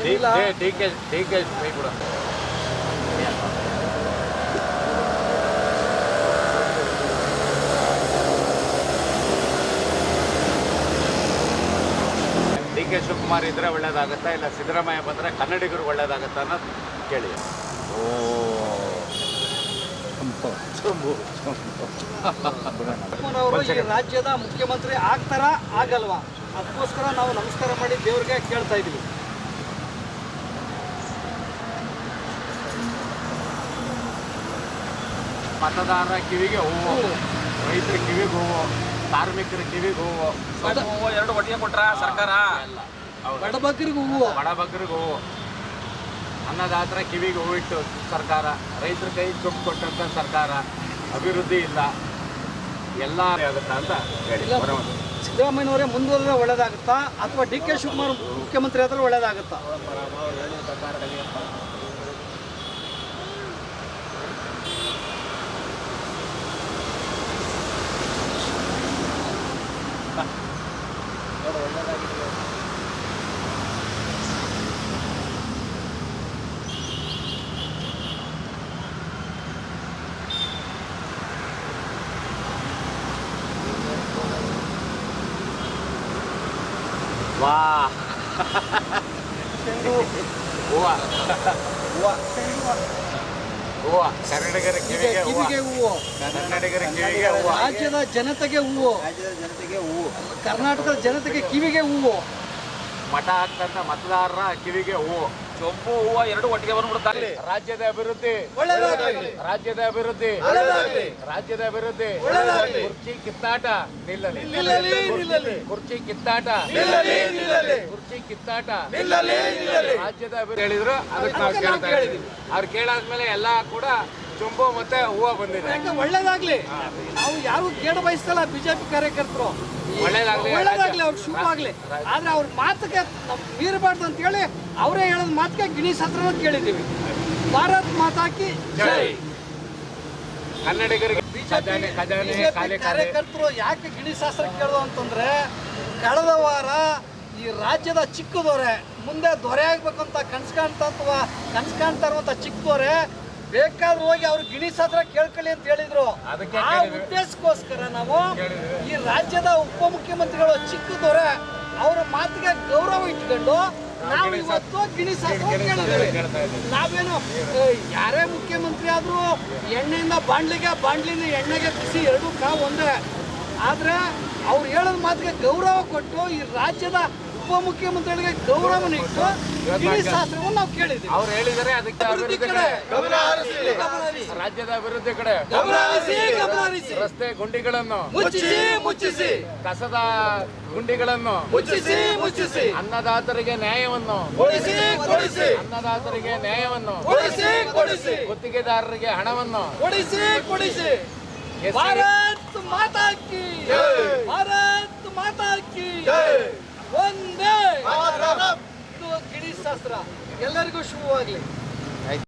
ಏನಿಲ್ಲ D K D K ಕೈ K Shivakumar ಇದ್ರೆ ಒಳ್ಳೇದಾಗುತ್ತಾ ಇಲ್ಲ ಸಿದ್ದರಾಮಯ್ಯ ಬಂದ್ರೆ ಕನ್ನಡಿಗರು ಒಳ್ಳೇದಾಗುತ್ತಾ ಅನ್ನೋದು ಕೇಳಿ. ಓ. ರಾಜ್ಯದ ಮುಖ್ಯಮಂತ್ರಿ ಆಗ್ತಾರ ಆಗಲ್ವಾ? ಅದಕ್ಕೋಸ್ಕರ ನಾವು ನಮಸ್ಕಾರ ಮಾಡಿ ದೇವ್ರಿಗೆ ಕೇಳ್ತಾ ಇದೀವಿ. ಮತದಾರರ ಕಿವಿಗೆ ಹೂವು. ರೈತರ ಕಿವಿಗೆ ಹೂವು. ಕಾರ್ಮಿಕರ ಕಿವಿಗೆ ಹೂವು. ಹೂವು ಎರಡು ಒಟ್ಟಿಗೆ ಕೊಟ್ರ ಸರ್ಕಾರ? ಬಡಬಗ್ಗರಿಗೆ ಹೂವು ಬಡಬಗ್ಗರಿಗೂ ಹೂವು. ಅನ್ನದಾತರ ಕಿವಿಗೆ ಹೂವಿಟ್ಟು ಸರ್ಕಾರ. ರೈತರ ಕೈ ದುಡ್ಡು ಕೊಟ್ಟಂತ ಸರ್ಕಾರ. ಅಭಿವೃದ್ಧಿ ಇಲ್ಲ. ಎಲ್ಲ ಆಗುತ್ತಾ ಅಂತ ಹೇಳಿ. ಸಿದ್ದರಾಮಯ್ಯವರೇ ಮುಂದುವರೆದ್ರೆ ಒಳ್ಳೇದಾಗುತ್ತಾ? ಅಥವಾ ಡಿ ಕೆ ಶಿವಕುಮಾರ್ ಮುಖ್ಯಮಂತ್ರಿ ಆದ್ರೆ ಒಳ್ಳೇದಾಗುತ್ತಾ? ವಾ ಹೂವ ಹೂವ ಕನ್ನಡಿಗರ ಕಿವಿಗೆ ಹೂವ. ಕಿವಿಗೆ ಹೂವು. ಕನ್ನಡಿಗರ ಕಿವಿಗೆ ಹೂವ. ರಾಜ್ಯದ ಜನತೆಗೆ ಹೂವು. ಕರ್ನಾಟಕದ ಜನತೆಗೆ ಕಿವಿಗೆ ಹೂವು. ಮಠ ಹಾಕ್ತಂತ ಮತದಾರರ ಕಿವಿಗೆ ಹೂವು. ಸೊಪ್ಪು ಹೂವು ಎರಡು ಒಟ್ಟಿಗೆ ಬಂದ್ಬಿಡ್ತಾರೆ ರಾಜ್ಯದ ಅಭಿವೃದ್ಧಿ ರಾಜ್ಯದ ಅಭಿವೃದ್ಧಿ. ರಾಜ್ಯದ ಅಭಿವೃದ್ಧಿ. ಕುರ್ಚಿ ಕಿತ್ತಾಟ ನಿಲ್ಲಲಿ. ಕುರ್ಚಿ ಕಿತ್ತಾಟ. ಕುರ್ಚಿ ಕಿತ್ತಾಟ. ರಾಜ್ಯದ ಅಭಿವೃದ್ಧಿ ಹೇಳಿದ್ರು ಅದಕ್ಕೆ ನಾವು ಕೇಳ್ತಾ ಅವ್ರು ಕೇಳಾದ್ಮೇಲೆ ಎಲ್ಲಾ ಕೂಡ ಚುಂಬು ಮತ್ತೆ ಹೂವು ಬಂದಿದೆ. ಯಾಕೆ ಒಳ್ಳೇದಾಗ್ಲಿ? ನಾವು ಯಾರು ಕೇಡ ಬಯಸ್ತಲ್ಲ ಬಿಜೆಪಿ ಕಾರ್ಯಕರ್ತರು. ಒಳ್ಳೇದಾಗ್ಲಿ, ಒಳ್ಳೇದಾಗ್ಲಿ ಅವ್ರಿಗೆ ಅವ್ರು ಶುಭ ಆಗ್ಲಿ ಆದ್ರೆ ಅವ್ರ ಮಾತಕ್ಕೆ ಮೀರಬಾರ್ದು ಅಂತ ಹೇಳಿ ಅವರೇ ಹೇಳೋದ್ ಮಾತಿಗೆ ಗಿಣಿ ಹತ್ರ ಕೇಳಿದ್ದೀವಿ. ಭಾರತ್ ಮಾತಾಕಿ ಜೈ. ಕನ್ನಡಿಗರಿಗೆ ಬಿಜೆಪಿ ಕಾರ್ಯಕರ್ತರು ಯಾಕೆ ಗಿಣಿ ಶಾಸ್ತ್ರ ಕೇಳೋದು ಅಂತಂದ್ರೆ ಕಳೆದ ವಾರ ಈ ರಾಜ್ಯದ ಚಿಕ್ಕ ದೊರೆ ಮುಂದೆ ದೊರೆ ಆಗ್ಬೇಕಂತ ಕನ್ಸ್ ಕಾಣ್ತಾ ಅಥವಾ ಕನ್ಸ್ ಕಾಣ್ತಾ ಇರುವಂತ ಚಿಕ್ಕ ದೊರೆ ಬೇಕಾದ್ರೆ ಹೋಗಿ ಅವ್ರು ಗಿಣಿಸ್ ಹತ್ರ ಕೇಳ್ಕೊಳ್ಳಿ ಅಂತ ಹೇಳಿದ್ರು. ಅದಕ್ಕೆ ಆ. ಉದ್ದೇಶಕ್ಕೋಸ್ಕರ ನಾವು ಈ ರಾಜ್ಯದ ಉಪಮುಖ್ಯಮಂತ್ರಿಗಳು ಚಿಕ್ಕ ಅವ್ರ ಅವರ ಮಾತಿಗೆ ಗೌರವ ಇಟ್ಕೊಂಡು ನಾವು ಇವತ್ತು ಗಿಣಿ ಶಾಸ್ತ್ರ ಗಿಣಿ ಕೇಳಿದ್ದೇವೆ. ನಾವೇನು ಯಾರೇ ಮುಖ್ಯಮಂತ್ರಿ ಆದ್ರೂ ಎಣ್ಣೆಯಿಂದ ಬಾಂಡ್ಲಿಗೆ ಬಾಂಡ್ಲಿನ ಎಣ್ಣೆಗೆ ಬಿಸಿ ಎರಡೂ ಕಾವು ಒಂದೇ. ಆದ್ರೆ ಅವ್ರು ಹೇಳೋದ್ ಮಾತಿಗೆ ಗೌರವ ಕೊಟ್ಟು ಈ ರಾಜ್ಯದ ಉಪಮುಖ್ಯಮಂತ್ರಿಗಳಿಗೆ ಗೌರವ ಇಟ್ಟು ಗಿಣಿ ಶಾಸ್ತ್ರವನ್ನು ನಾವು ಕೇಳಿದ್ದೀವಿ. ಅವ್ರು ಹೇಳಿದರೆ ಅದಕ್ಕೆ ಅಭಿವೃದ್ಧಿ ಕಡೆ. ಗಮನ ಹರಿಸಿ, ರಾಜ್ಯದ ಅಭಿವೃದ್ಧಿ ಕಡೆ. ಗಮನ ಹರಿಸಿ, ಗಮನ ಹರಿಸಿ. ರಸ್ತೆ ಗುಂಡಿಗಳನ್ನು. ಮುಚ್ಚಿಸಿ ಮುಚ್ಚಿಸಿ. ಕಸದ ಗುಂಡಿಗಳನ್ನು. ಮುಚ್ಚಿಸಿ ಮುಚ್ಚಿಸಿ. ಅನ್ನದಾತರಿಗೆ ನ್ಯಾಯವನ್ನು. ಕೊಡಿಸಿ ಕೊಡಿಸಿ. ಅನ್ನದಾತರಿಗೆ ನ್ಯಾಯವನ್ನು. ಕೊಡಿಸಿ ಕೊಡಿಸಿ. ಗುತ್ತಿಗೆದಾರರಿಗೆ ಹಣವನ್ನು. ಕೊಡಿಸಿ ಕೊಡಿಸಿ. ಭಾರತ್ ಮಾತಾ ಕಿ ಭಾರತ್ ಮಾತಾ ಕಿ ಶಾಸ್ತ್ರ. ಎಲ್ಲರಿಗೂ ಶುಭವಾಗ್ಲಿ.